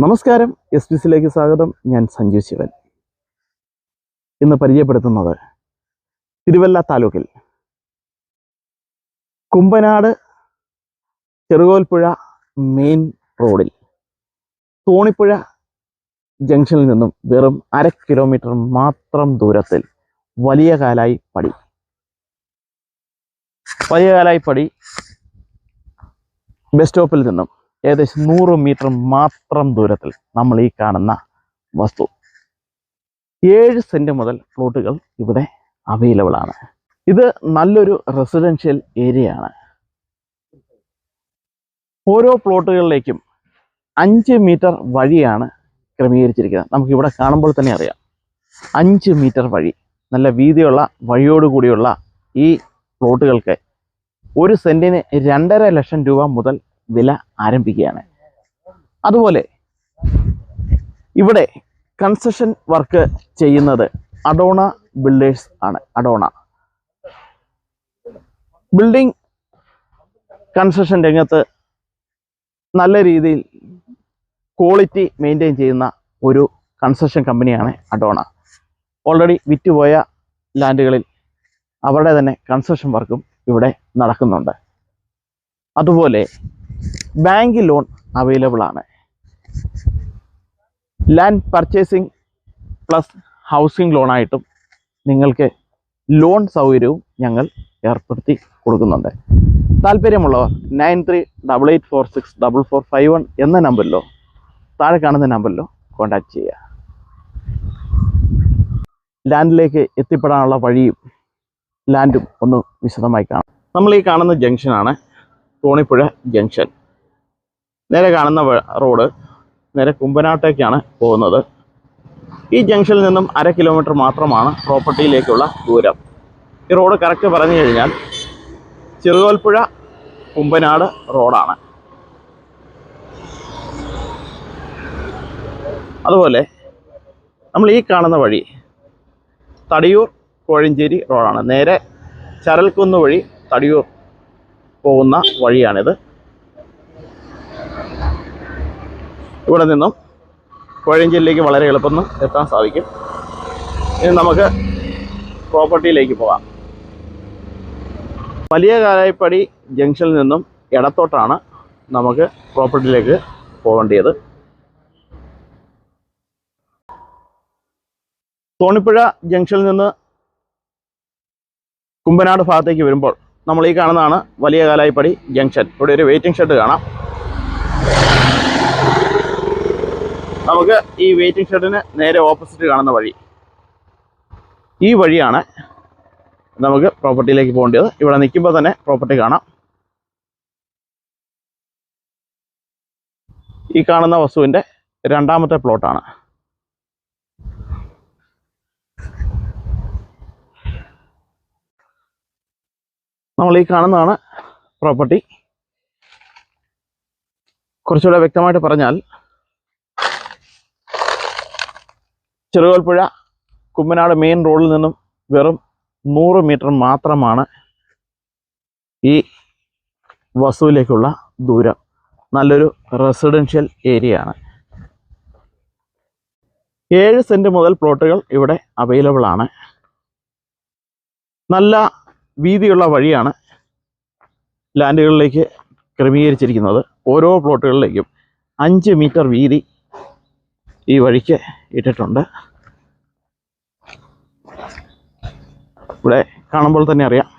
നമസ്കാരം S P സിയിലേക്ക് സ്വാഗതം. ഞാൻ സഞ്ജു ശിവൻ. ഇന്ന് പരിചയപ്പെടുത്തുന്നത് തിരുവല്ല താലൂക്കിൽ. കുമ്പനാട് ചെറുകോൽപ്പുഴ മെയിൻ റോഡിൽ. തോണിപ്പുഴ ജംഗ്ഷനിൽ നിന്നും വെറും അര കിലോമീറ്റർ മാത്രം ദൂരത്തിൽ വലിയ കാലായി പടി. വലിയ കാലായി പടി. ബസ് സ്റ്റോപ്പിൽ നിന്നും ഏകദേശം നൂറ് മീറ്റർ മാത്രം ദൂരത്തിൽ നമ്മൾ ഈ കാണുന്ന വസ്തു. ഏഴ് സെന്റ് മുതൽ പ്ലോട്ടുകൾ ഇവിടെ അവൈലബിൾ ആണ്. ഇത് നല്ലൊരു റെസിഡൻഷ്യൽ ഏരിയ ആണ്. ഓരോ പ്ലോട്ടുകളിലേക്കും അഞ്ച് മീറ്റർ വഴിയാണ് ക്രമീകരിച്ചിരിക്കുന്നത്. നമുക്ക് ഇവിടെ കാണുമ്പോൾ തന്നെ അറിയാം. അഞ്ച് മീറ്റർ വഴി. നല്ല വീതിയുള്ള വഴിയോടുകൂടിയുള്ള ഈ പ്ലോട്ടുകൾക്ക് ഒരു സെന്റിന് രണ്ടര ലക്ഷം രൂപ മുതൽ വില ആരംഭിക്കുകയാണ്. അതുപോലെ ഇവിടെ കൺസ്ട്രക്ഷൻ വർക്ക് ചെയ്യുന്നത് അഡോണ ബിൽഡേഴ്സ് ആണ്. അഡോണ. ബിൽഡിംഗ് കൺസ്ട്രക്ഷൻ രംഗത്ത് നല്ല രീതിയിൽ ക്വാളിറ്റി മെയിന്റെയിൻ ചെയ്യുന്ന ഒരു കൺസ്ട്രക്ഷൻ കമ്പനിയാണ് അഡോണ. ഓൾറെഡി വിറ്റുപോയ ലാൻഡുകളിൽ അവരുടെ തന്നെ കൺസ്ട്രക്ഷൻ വർക്കും ഇവിടെ നടക്കുന്നുണ്ട്. അതുപോലെ ബാങ്ക് ലോൺ അവൈലബിൾ ആണ്. ലാൻഡ് പർച്ചേസിംഗ് പ്ലസ് ഹൗസിംഗ് ലോണായിട്ടും നിങ്ങൾക്ക് ലോൺ സൗകര്യവും ഞങ്ങൾ ഏർപ്പെടുത്തി കൊടുക്കുന്നുണ്ട്. താല്പര്യമുള്ളവർ nine three double eight four six double four five one എന്ന നമ്പറിലോ താഴെ കാണുന്ന നമ്പറിലോ കോൺടാക്റ്റ് ചെയ്യുക. ലാൻഡിലേക്ക് എത്തിപ്പെടാനുള്ള വഴിയും ലാൻഡും ഒന്ന് വിശദമായി കാണാം. നമ്മൾ ഈ കാണുന്ന ജംഗ്ഷനാണ് തോണിപ്പുഴ ജംഗ്ഷൻ നേരെ കാണുന്ന റോഡ് നേരെ കുമ്പനാട്ടേക്കാണ് പോകുന്നത്. ഈ ജംഗ്ഷനിൽ നിന്നും അര കിലോമീറ്റർ മാത്രമാണ് പ്രോപ്പർട്ടിയിലേക്കുള്ള ദൂരം. ഈ റോഡ് കറക്റ്റ് പറഞ്ഞു കഴിഞ്ഞാൽ ചെറുകോൽപ്പുഴ കുമ്പനാട് റോഡാണ്. അതുപോലെ നമ്മൾ ഈ കാണുന്ന വഴി തടിയൂർ കോഴഞ്ചേരി റോഡാണ്. നേരെ ചരൽക്കുന്ന് വഴി തടിയൂർ പോകുന്ന വഴിയാണിത്. ഇവിടെ നിന്നും കോഴഞ്ചേരിയിലേക്ക് വളരെ എളുപ്പം എത്താൻ സാധിക്കും. ഇനി നമുക്ക് പ്രോപ്പർട്ടിയിലേക്ക് പോകാം. വലിയ കാലായിപ്പടി ജംഗ്ഷനിൽ നിന്നും ഇടത്തോട്ടാണ് നമുക്ക് പ്രോപ്പർട്ടിയിലേക്ക് പോകേണ്ടത് തോണിപ്പുഴ ജംഗ്ഷനിൽ നിന്ന് കുമ്പനാട് ഭാഗത്തേക്ക് വരുമ്പോൾ നമ്മൾ ഈ കാണുന്നതാണ് വലിയ കാലായിപ്പടി ജംഗ്ഷൻ. ഇവിടെ ഒരു വെയിറ്റിംഗ് ഷെഡ് കാണാം. നമുക്ക് ഈ വെയിറ്റിംഗ് ഷെഡിന് നേരെ ഓപ്പോസിറ്റ് കാണുന്ന വഴി. ഈ വഴിയാണ് നമുക്ക് പ്രോപ്പർട്ടിയിലേക്ക് പോകേണ്ടത്. ഇവിടെ നിൽക്കുമ്പോൾ തന്നെ പ്രോപ്പർട്ടി കാണാം. ഈ കാണുന്ന വസ്തുവിന്റെ രണ്ടാമത്തെ പ്ലോട്ടാണ് നമ്മൾ ഈ കാണുന്നതാണ് പ്രോപ്പർട്ടി കുറച്ചുകൂടെ വ്യക്തമായിട്ട് പറഞ്ഞാൽ ചെറുകോൽപ്പുഴ കുമ്മനാട് മെയിൻ റോഡിൽ നിന്നും വെറും നൂറ് മീറ്റർ മാത്രമാണ് ഈ വസ്തുവിലേക്കുള്ള ദൂരം. നല്ലൊരു റെസിഡൻഷ്യൽ ഏരിയ ആണ്. ഏഴ് സെന്റ് മുതൽ പ്ലോട്ടുകൾ ഇവിടെ അവൈലബിൾ ആണ്. നല്ല വീതിയുള്ള വഴിയാണ് ലാൻഡുകളിലേക്ക് ക്രമീകരിച്ചിരിക്കുന്നത്. ഓരോ പ്ലോട്ടുകളിലേക്കും അഞ്ച് മീറ്റർ വീതി ഈ വഴിക്ക് ഇട്ടിട്ടുണ്ട്. ഇവിടെ കാണുമ്പോൾ തന്നെ അറിയാം.